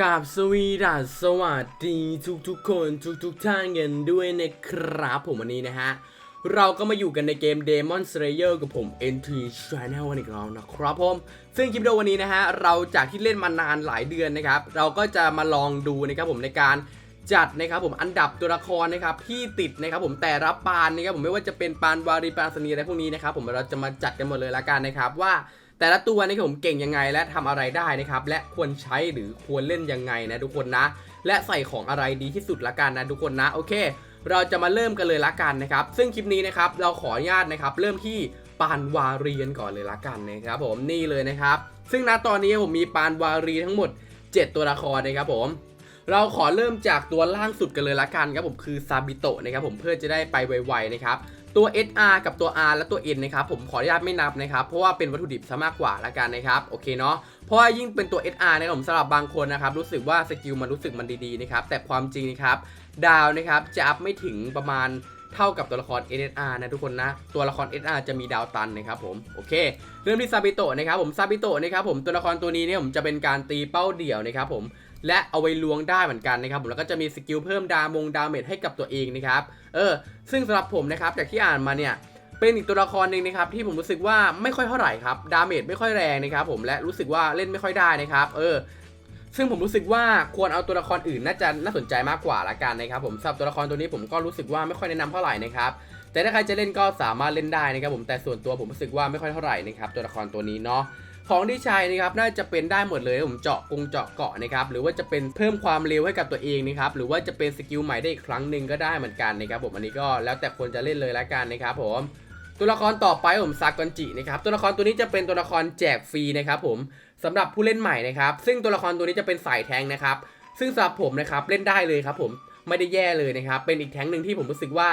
กับสวีดัสสวัสดีทุกทุกๆคนทุกทุกท่านกันด้วยนะครับผมวันนี้นะฮะ เราก็มาอยู่กันในเกม Demon Slayer กับผม NT Channel วันอีกแล้วนะครับผม ซึ่งคลิปวิดีโอวันนี้นะฮะ เราจากที่เล่นมานานหลายเดือนนะครับ เราก็จะมาลองดูนะครับผมในการจัดนะครับผมอันดับตัวละครนะครับที่ติดนะครับผมแต่รับปานนะครับผมไม่ว่าจะเป็นปานวารีปานสนีอะไรพวกนี้นะครับผมเราจะมาจัดกันหมดเลยละกันนะครับว่า แต่ละตัวนี่ผมเก่งยังไงและทำอะไรได้นะครับและควรใช้หรือควรเล่นยังไงนะทุกคนนะ และใส่ของอะไรดีที่สุดละกันนะทุกคนนะโอเค เราจะมาเริ่มกันเลยละกันนะครับซึ่งคลิปนี้นะครับเราขออนุญาตนะครับเริ่มที่ปานวารีกันก่อนเลยละกันนะครับผมนี่เลยนะครับ ซึ่งณตอนนี้ผมมีปานวารีทั้งหมด 7 ตัวละครนะครับผมเราขอเริ่มจากตัวล่างสุดกันเลยละกันครับผมคือซาบิโตะนะครับผมเพื่อจะได้ไปไวๆนะครับ ตัว SR กับตัว R และตัว N นะครับผมขออนุญาตไม่นับนะครับ เพราะว่าเป็นวัตถุดิบซะมากกว่าละกันนะครับโอเคเนาะเพราะว่ายิ่งเป็นตัว SR นะครับผมสำหรับบางคนนะครับรู้สึกว่าสกิลมันรู้สึกมันดีๆนะครับแต่ความจริงนะครับดาวนะครับจะอัพไม่ถึงประมาณเท่ากับตัวละคร SR นะทุกคนนะ ตัวละคร SR จะมีดาวตันนะครับผมโอเค เริ่มที่ซาบิโตะนะครับผมซาบิโตะนะครับผมตัวละครตัวนี้เนี่ยผมจะเป็นการตีเป้าเดี่ยวนะครับผม และเอาไว้ล้วงได้เหมือนกันนะครับผมแล้วก็จะมีสกิลเพิ่มดามงดาเมจให้กับตัวเองนะครับเออซึ่งสำหรับผมนะครับจากที่อ่านมาเนี่ยเป็นอีกตัวละครหนึ่งนะครับที่ผมรู้สึกว่าไม่ค่อยเท่าไหร่ครับดาเมจไม่ค่อยแรงนะครับผมและรู้สึกว่าเล่นไม่ค่อยได้นะครับเออซึ่งผมรู้สึกว่าควรเอาตัวละครอื่นน่าจะน่าสนใจมากกว่าละกันนะครับผมสำหรับตัวละครตัวนี้ผมก็รู้สึกว่าไม่ค่อยแนะนำเท่าไหร่นะครับแต่ถ้าใครจะเล่นก็สามารถเล่นได้นะครับผมแต่ส่วนตัวผมรู้สึกว่าไม่ค่อยเท่าไหร่นะครับตัวละครตัวนี้เนาะ ของที่ใช้นะครับน่าจะเป็นได้หมดเลยผมเจาะกงเจาะเกาะนะครับหรือว่าจะเป็นเพิ่มความเร็วให้กับตัวเองนะครับหรือว่าจะเป็นสกิลใหม่ได้อีกครั้งหนึ่งก็ได้เหมือนกันนะครับผมอันนี้ก็แล้วแต่คนจะเล่นเลยละกันนะครับผมตัวละครต่อไปผมซากอนจินะครับตัวละครตัวนี้จะเป็นตัวละครแจกฟรีนะครับผมสำหรับผู้เล่นใหม่นะครับซึ่งตัวละครตัวนี้จะเป็นสายแทงนะครับซึ่งสำหรับผมนะครับเล่นได้เลยครับผมไม่ได้แย่เลยนะครับเป็นอีกแทงหนึ่งที่ผมรู้สึกว่า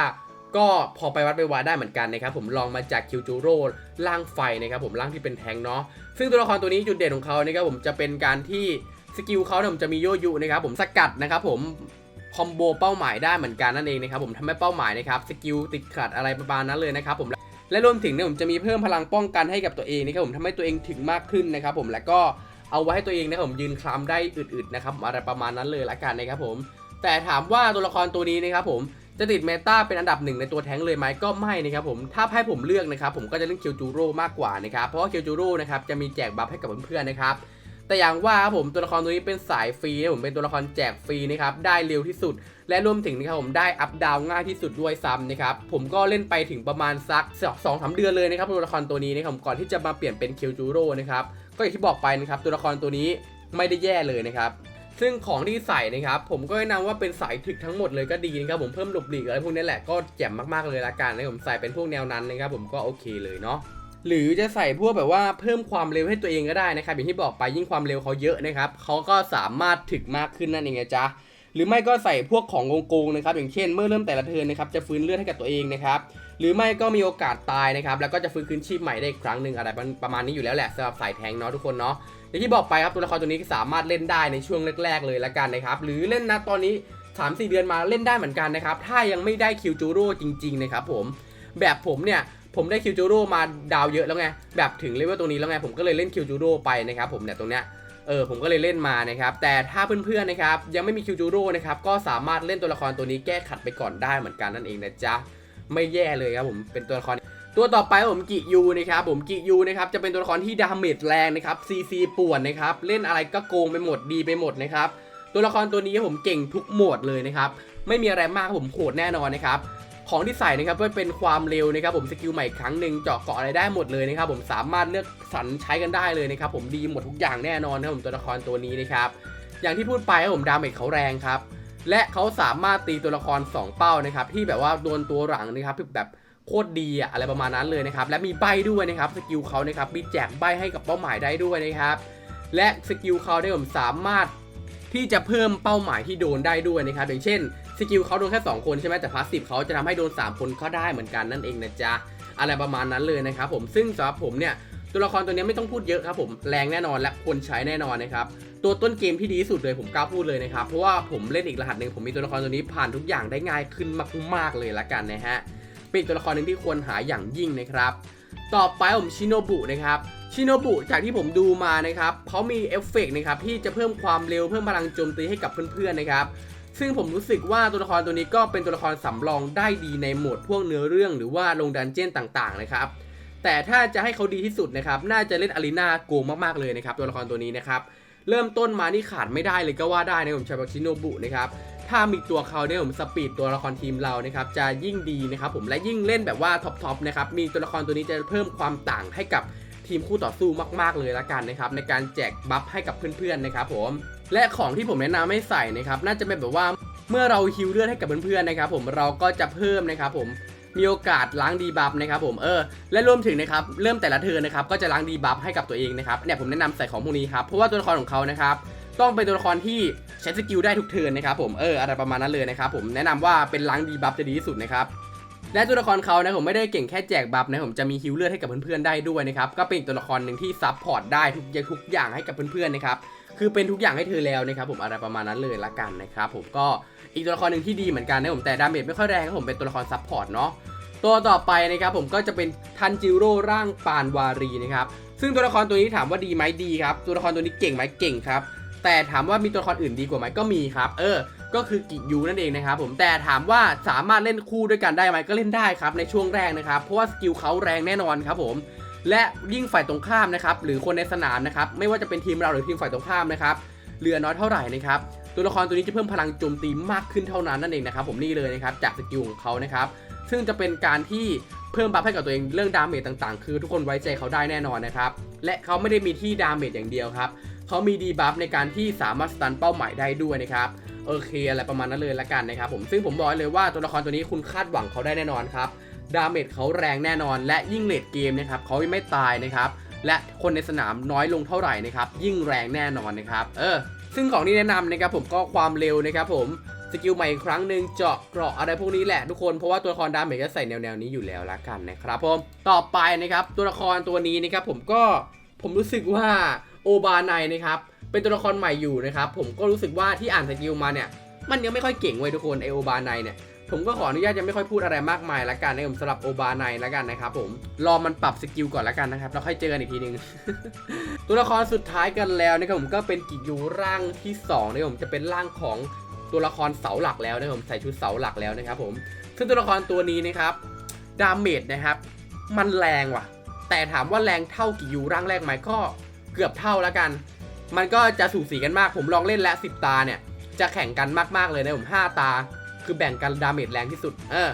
ก็พอไปวัดไปวาได้เหมือนกันนะครับผมลองมาจากคิวจูโร่ล่างไฟนะครับผมล่างที่เป็นแทงเนาะซึ่งตัวละครตัวนี้จุดเด่นของเขานะครับผมจะเป็นการที่สกิลเขาเนี่ยผมจะมีโยยุนะครับผมสกัดนะครับผมคอมโบเป้าหมายได้เหมือนกันนั่นเองนะครับผมทำให้เป้าหมายนะครับสกิลติดขัดอะไรประมาณนั้นเลยนะครับผมและรวมถึงเนี่ยผมจะมีเพิ่มพลังป้องกันให้กับตัวเองนะครับผมทำให้ตัวเองถึงมากขึ้นนะครับผมแล้วก็เอาไว้ให้ตัวเองนะครับผมยืนคลำได้อึดๆนะครับอะไรประมาณนั้นเลยละกันนะครับผมแต่ถามว่าตัวละครตัวนี้นะครับผม จะติดเมตาเป็นอันดับหนึ่งในตัวแท้งเลยไหมก็ไม่นะครับผมถ้าให้ผมเลือกนะครับผมก็จะเล่นคิวจูโร่มากกว่านะครับเพราะว่าคิวจูโร่นะครับจะมีแจกบัฟให้กับเพื่อนๆนะครับแต่อย่างว่าครับผมตัวละครตัวนี้เป็นสายฟรีนะผมเป็นตัวละครแจกฟรีนะครับได้เร็วที่สุด และรวมถึงนะครับผมได้อัพดาวง่ายที่สุดด้วยซ้ำนะครับผมก็เล่นไปถึงประมาณสักสองสามเดือนเลยนะครับตัวละครตัวนี้นะครับก่อนที่จะมาเปลี่ยนเป็นเคิวจูโร่นะครับก็อย่างที่บอกไปนะครับตัวละครตัวนี้ไม่ได้แย่เลยนะครับ ซึ่งของที่ใส่นะครับผมก็แนะนำว่าเป็นสายถึกทั้งหมดเลยก็ดีนะครับผมเพิ่มหลบหลีกอะไรพวกนี้แหละก็แจ่มมากๆเลยละกันนะผมใส่เป็นพวกแนวนั้นนะครับผมก็โอเคเลยเนาะหรือจะใส่พวกแบบว่าเพิ่มความเร็วให้ตัวเองก็ได้นะครับอย่างที่บอกไปยิ่งความเร็วเขาเยอะนะครับเขาก็สามารถถึกมากขึ้นนั่นเองจ๊ะหรือไม่ก็ใส่พวกของโกงๆนะครับอย่างเช่นเมื่อเริ่มแต่ละเทินนะครับจะฟื้นเลือดให้กับตัวเองนะครับ หรือไม่ก็มีโอกาสตายนะครับ แล้วก็จะฟื้นคืนชีพใหม่ได้อีกครั้งหนึ่งอะไรประมาณนี้อยู่แล้วแหละสำหรับสายแทงเนาะทุกคนเนาะอย่างที่บอกไปครับตัวละครตัวนี้สามารถเล่นได้ในช่วงแรก ๆ เลยละกันนะครับ หรือเล่นนะตอนนี้ 3-4 เดือนมาเล่นได้เหมือนกันนะครับ ถ้ายังไม่ได้คิวจูโร่จริงๆนะครับผมแบบผมเนี่ยผมได้คิวจูโร่มาดาวเยอะแล้วไงแบบถึงเลเวลตรงนี้แล้วไงผมก็เลยเล่นคิวจูโร่ไปนะครับผมเนี่ยตรงเนี้ยเออผมก็เลยเล่นมานะครับแต่ถ้าเพื่อนๆนะครับยังไม่มีคิวจูโร่นะครับก็สามารถเล่นตัวละครตัวนี้แก้ขัดไปก่อนได้เหมือนกันนั่นเองนะจ๊ะ ไม่แย่เลยครับผมเป็นตัวละครตัวต่อไปผมกิยูนะครับผมกิยูนะครับจะเป็นตัวละครที่ดาเมจแรงนะครับซีซีป่วนนะครับเล่นอะไรก็โกงไปหมดดีไปหมดนะครับตัวละครตัวนี้ผมเก่งทุกโหมดเลยนะครับไม่มีอะไรมากผมโหดแน่นอนนะครับของที่ใส่นะครับก็เป็นความเร็วนะครับผมสกิลใหม่ครั้งหนึ่งเจาะเกาะอะไรได้หมดเลยนะครับผมสามารถเลือกสรรใช้กันได้เลยนะครับผมดีหมดทุกอย่างแน่นอนนะครับผมตัวละครตัวนี้นะครับอย่างที่พูดไปครับผมดาเมจเขาแรงครับ และเขาสามารถตีตัวละครสองเป้านะครับที่แบบว่าโดนตัวหลังนะครับแบบโคตรดีอะอะไรประมาณนั้นเลยนะครับและมีใบด้วยนะครับสกิลเขานะครับมีแจกใบให้กับเป้าหมายได้ด้วยนะครับและสกิลเขาเนี่ยผมสามารถที่จะเพิ่มเป้าหมายที่โดนได้ด้วยนะครับอย่างเช่นสกิลเขาโดนแค่ 2 คนใช่ไหมแต่พาสซีฟเขาจะทำให้โดน 3 คนก็ได้เหมือนกันนั่นเองนะจ๊ะอะไรประมาณนั้นเลยนะครับผมซึ่งสำหรับผมเนี่ย ตัวละครตัวนี้ไม่ต้องพูดเยอะครับผมแรงแน่นอนและควรใช้แน่นอนนะครับตัวต้นเกมที่ดีที่สุดเลยผมกล้าพูดเลยนะครับเพราะว่าผมเล่นอีกรหัสหนึ่งผมมีตัวละครตัวนี้ผ่านทุกอย่างได้ง่ายขึ้นมากๆเลยละกันนะฮะเป็นตัวละครหนึ่งที่ควรหาอย่างยิ่งนะครับ ต่อไปผมชิโนบุนะครับชิโนบุจากที่ผมดูมานะครับเขามีเอฟเฟกต์นะครับที่จะเพิ่มความเร็วเพิ่มพลังโจมตีให้กับเพื่อนๆนะครับซึ่งผมรู้สึกว่าตัวละครตัวนี้ก็เป็นตัวละครสำรองได้ดีในโหมดพวกเนื้อเรื่อง หรือว่าลงดันเจี้ยนต่างๆนะครับ แต่ถ้าจะให้เขาดีที่สุดนะครับน่าจะเล่นอารีนาโกงมากๆเลยนะครับตัวละครตัวนี้นะครับเริ่มต้นมานี่ขาดไม่ได้เลยก็ว่าได้นะผมชาบาชิโนบุนะครับถ้ามีตัวเขาเนี่ยผมสปีดตัวละครทีมเรานะครับจะยิ่งดีนะครับผมและยิ่งเล่นแบบว่าท็อปๆนะครับมีตัวละครตัวนี้จะเพิ่มความต่างให้กับทีมคู่ต่อสู้มาก ๆ เลยละกันนะครับในการแจกบัฟให้กับเพื่อนๆนะครับผมและของที่ผมแนะนำให้ใส่นะครับน่าจะเป็นแบบว่าเมื่อเราฮิวเลือดให้กับเพื่อนๆนะครับผมเราก็จะเพิ่มนะครับผม มีโอกาสล้างดีบัฟนะครับผมเออและรวมถึงนะครับเริ่มแต่ละเทิร์นนะครับก็จะล้างดีบัฟให้กับตัวเองนะครับเนี่ยผมแนะนำใส่ของพวกนี้ครับเพราะว่าตัวละครของเขานะครับต้องเป็นตัวละครที่ใช้สกิลได้ทุกเทิร์นนะครับผมเอออะไรประมาณนั้นเลยนะครับผมแนะนำว่าเป็นล้างดีบัฟจะดีที่สุดนะครับและตัวละครเขานะผมไม่ได้เก่งแค่แจกบัฟนะผมจะมีฮิลเลอร์ให้กับเพื่อนๆได้ด้วยนะครับก็เป็นอีกตัวละครหนึ่งที่ซับพอร์ตได้ทุกทุกอย่างให้กับเพื่อนๆนะครับ คือเป็นทุกอย่างให้เธอแล้วนะครับผมอะไรประมาณนั้นเลยละกันนะครับผมก็อีกตัวละครหนึ่งที่ดีเหมือนกันนะผมแต่ดาเมจไม่ค่อยแรงครับผมเป็นตัวละครซับพอร์ตเนาะตัวต่อไปนะครับผมก็จะเป็นทันจิโร่ร่างปานวารีนะครับซึ่งตัวละครตัวนี้ถามว่าดีไหมดีครับตัวละครตัวนี้เก่งไหมเก่งครับแต่ถามว่ามีตัวละครอื่นดีกว่าไหมก็มีครับ เออ ก็คือกิยูนั่นเองนะครับผมแต่ถามว่าสามารถเล่นคู่ด้วยกันได้ไหมก็เล่นได้ครับในช่วงแรกนะครับเพราะว่าสกิลเขาแรงแน่นอนครับผม และยิ่งฝ่ายตรงข้ามนะครับหรือคนในสนามนะครับไม่ว่าจะเป็นทีมเราหรือทีมฝ่ายตรงข้ามนะครับเหลือน้อยเท่าไหร่นะครับตัวละครตัวนี้จะเพิ่มพลังโจมตีมากขึ้นเท่านั้นนั่นเองนะครับผมนี่เลยนะครับจากสกิลของเขานะครับซึ่งจะเป็นการที่เพิ่มบัฟให้กับตัวเองเรื่องดาเมจต่างๆ คือทุกคนไว้ใจเขาได้แน่นอนนะครับและเขาไม่ได้มีที่ดาเมจอย่างเดียวครับเขามีดีบัฟในการที่สามารถสตันเป้าหมายได้ด้วยนะครับโอเคอะไรประมาณนั้นเลยละกันนะครับผมซึ่งผมบอกเลยว่าตัวละครตัวนี้คุณคาดหวังเขาได้แน่นอนครับ ดาเมจเขาแรงแน่นอน และยิ่งเลดเกมนะครับเขาไม่ตายนะครับและคนในสนามน้อยลงเท่าไหร่นะครับยิ่งแรงแน่นอนนะครับเออซึ่งของที่แนะนำนะครับผมก็ความเร็วนะครับผมสกิลใหม่อีกครั้งหนึ่งเจาะเกราะอะไรพวกนี้แหละทุกคนเพราะว่าตัวละครดาเมจก็ใส่แนวๆนี้อยู่แล้วละกันนะครับผมต่อไปนะครับตัวละครตัวนี้นะครับผมก็ผมรู้สึกว่าโอบาไนนะครับเป็นตัวละครใหม่อยู่นะครับผมก็รู้สึกว่าที่อ่านสกิลมาเนี่ยมันยังไม่ค่อยเก่งเว้ยทุกคนไอโอบาไนเนี่ย ผมก็ขออนุญาตยังไม่ค่อยพูดอะไรมากมายละกันนะครับสำหรับโอบาไนละกันนะครับผมรอมันปรับสกิลก่อนละกันนะครับแล้วค่อยเจอกันอีกทีนึง ตัวละครสุดท้ายกันแล้วนะครับผมก็เป็นกิยูร่างที่2นะครับผมจะเป็นร่างของตัวละครเสาหลักแล้วนะครับผมใส่ชุดเสาหลักแล้วนะครับผมซึ่งตัวละครตัวนี้นะครับดาเมจนะครับ มันแรงว่ะ แต่ถามว่าแรงเท่ากิยูร่างแรกไหมก็เกือบเท่าล้วกัน มันก็จะสูสีกันมากผมลองเล่นแล้ว10 ตาเนี่ยจะแข่งกันมากๆเลยนะผม 5 ตา คือแบ่งกันดาเมจแรงที่สุด เออ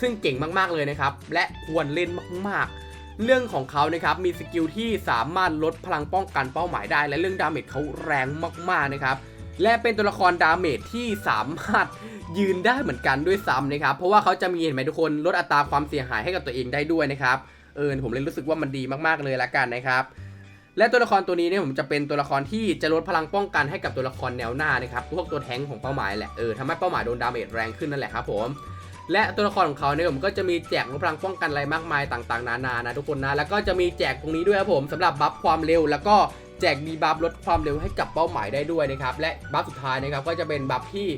ซึ่งเก่งมากๆเลยนะครับ และควรเล่นมากๆ เรื่องของเขานะครับ มีสกิลที่สามารถลดพลังป้องกันเป้าหมายได้ และเรื่องดาเมจเขาแรงมากๆนะครับ และเป็นตัวละครดาเมจที่สามารถยืนได้เหมือนกันด้วยซ้ำนะครับ เพราะว่าเขาจะมีเห็นไหมทุกคนลดอัตราความเสียหายให้กับตัวเองได้ด้วยนะครับ เออผมเลยรู้สึกว่ามันดีมากๆเลยละกันนะครับ และตัวละครตัวนี้เนี่ยผมจะเป็นตัวละครที่จะลดพลังป้องกันให้กับตัวละครแนวหน้านะครับพวกตัวแทงของเป้าหมายแหละเออทำให้เป้าหมายโดนดาเมจแรงขึ้นนั่นแหละครับผมและตัวละครของเขาเนี่ยผมก็จะมีแจกลดพลังป้องกันอะไรมากมายต่างๆ นานานะทุกคนนะแล้วก็จะมีแจกตรงนี้ด้วยครับผมสำหรับบัฟความเร็ว แล้วก็แจกดีบัฟลดความเร็วให้กับเป้าหมายได้ด้วยนะครับและบัฟสุดท้ายนะครับก็จะเป็นบัฟที่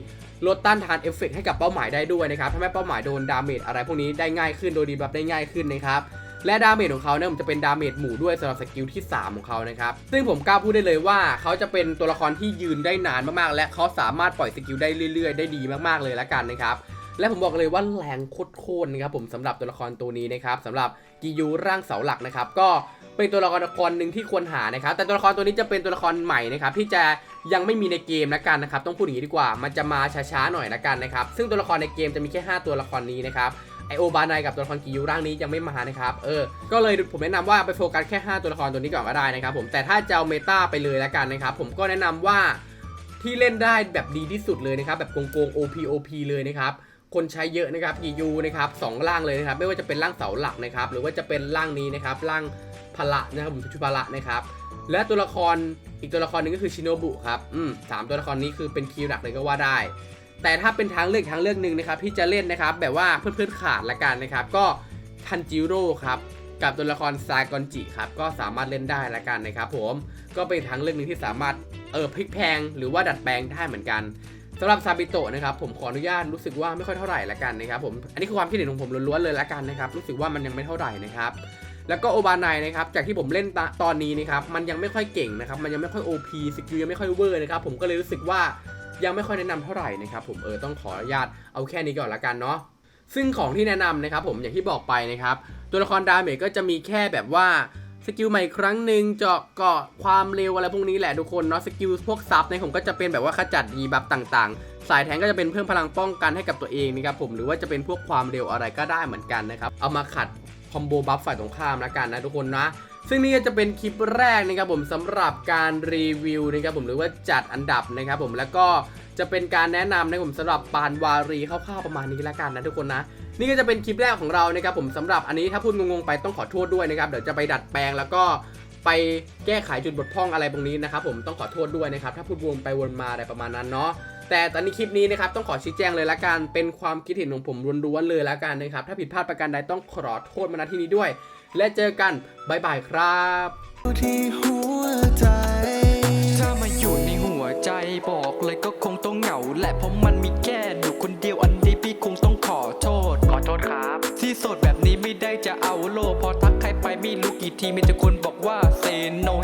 ลดต้านทานเอฟเฟกต์ให้กับเป้าหมายได้ด้วยนะครับทำให้เป้าหมายโดนดาเมจอะไรพวกนี้ได้ง่ายขึ้นโดยดีบัฟได้ง่ายขึ้นนะครับ และดาเมจของเขาเนี่ยมันจะเป็นดาเมจหมู่ด้วยสำหรับสกิลที่ 3 ของเขานะครับ ซึ่งผมกล้าพูดได้เลยว่าเขาจะเป็นตัวละครที่ยืนได้นานมากๆ และเขาสามารถปล่อยสกิลได้เรื่อยๆ ได้ดีมากๆเลยละกันนะครับและผมบอกเลยว่าแรงโคตรๆนะครับผมสำหรับตัวละครตัวนี้นะครับสำหรับกิยูร่างเสาหลักนะครับก็เป็นตัวละครหนึ่งที่ควรหานะครับ แต่ตัวละครตัวนี้จะเป็นตัวละครใหม่นะครับที่จะยังไม่มีในเกมละกันนะครับ ต้องพูดอย่างนี้ดีกว่า มันจะมาช้าๆหน่อยละกันนะครับ ซึ่งตัวละครในเกมจะมีแค่ 5 ตัวละครนี้นะครับ ไอโอบานายกับตัวละครกิยูร่างนี้ยังไม่มานะครับ เออ ก็เลยผมแนะนำว่าไปโฟกัสแค่ 5 ตัวละครตัวนี้ก่อนก็ได้นะครับผม แต่ถ้าจะเอาเมตาไปเลยละกันนะครับ ผมก็แนะนำว่าที่เล่นได้แบบดีที่สุดเลยนะครับ แบบโกงๆ OP OP เลยนะครับ คนใช้เยอะนะครับกิยูนะครับสองร่างเลยนะครับ ไม่ว่าจะเป็นร่างเสาหลักนะครับ หรือว่าจะเป็นร่างนี้นะครับร่างพละนะครับผมชุพละนะครับ และตัวละครอีกตัวละครหนึ่งก็คือชิโนบุครับ อืมสามตัวละครนี้คือเป็นคีย์หลักเลยก็ว่าได้ แต่ถ้าเป็นทางเลือกทางเลือกหนึ่งนะครับที่จะเล่นนะครับแบบว่าเพื่อนๆขาดละกันนะครับก็ทันจิโร่ครับกับตัวละครซากอนจิครับก็สามารถเล่นได้ละกันนะครับผมก็เป็นทางเลือกหนึ่งที่สามารถเออพลิกแพงหรือว่าดัดแปลงได้เหมือนกันสำหรับซาบิโตะนะครับผมขออนุญาตรู้สึกว่าไม่ค่อยเท่าไหร่ละกันนะครับผมอันนี้คือความคิดเห็นของผมล้วนๆเลยละกันนะครับรู้สึกว่ามันยังไม่เท่าไหร่นะครับแล้วก็โอบานายนะครับจากที่ผมเล่นตตอนนี้นะครับมันยังไม่ค่อยเก่งนะครับมันยังไม่ค่อย OP สกิลยังไม่ค่อยเวอร์นะครับผมก็เลยรู้สึกว่า ยังไม่ค่อยแนะนำเท่าไหร่นะครับผมเออต้องขออนุญาตเอาแค่นี้ก่อนละกันเนาะซึ่งของที่แนะนำนะครับผมอย่างที่บอกไปนะครับ ตัวละครดาเมจก็จะมีแค่แบบว่าสกิลใหม่ครั้งหนึ่งเจาะเกาะความเร็วอะไรพวกนี้แหละทุกคนเนาะสกิลพวกซับเนี่ยผมก็จะเป็นแบบว่าขจัดดีบัฟต่างๆ สายแทงก็จะเป็นเพิ่มพลังป้องกันให้กับตัวเองนะครับผมหรือว่าจะเป็นพวกความเร็วอะไรก็ได้เหมือนกันนะครับเอามาขัดคอมโบบัฟฝ่ายตรงข้ามล้วกันนะทุกคนนะ ซึ่งนี่ก็จะเป็นคลิปแรกนะครับผมสำหรับการรีวิวนะครับผมหรือว่าจัดอันดับนะครับผมแล้วก็จะเป็นการแนะนำนะครับผมสำหรับปานวารีคร่าวๆประมาณนี้ล้วกันนะทุกคนนะ นี่ก็จะเป็นคลิปแรกของเรานะครับผมสำหรับอันนี้ถ้าพูดงงๆไปต้องขอโทษด้วยนะครับเดี๋ยวจะไปดัดแปลงแล้วก็ไปแก้ไขจุดบกพร่องอะไรตรงนี้นะครับผมต้องขอโทษด้วยนะครับถ้าพูดวนไปวนมาอะไรประมาณนั้นเนาะแต่ตอนนี้คลิปนี้นะครับต้องขอชี้แจงเลยละกันเป็นความคิดเห็นของผมล้วนๆเลยละกันนะครับถ้าผิดพลาดประการใดต้องขอโทษมาณที่นี้ด้วย และเจอกันบ๊ายบายครับที่หัวใจถ้ามาอยู่ในหัวใจบอกเลยก็คงต้องเหงาแหละเพราะมันมีแค่อยู่คนเดียวอันนี้พี่คงต้องขอโทษ ขอโทษครับ ที่โสดแบบนี้ไม่ได้จะเอาโลกพอทักใครไปไม่รู้กี่ทีมีแต่คนบอกว่าเซโน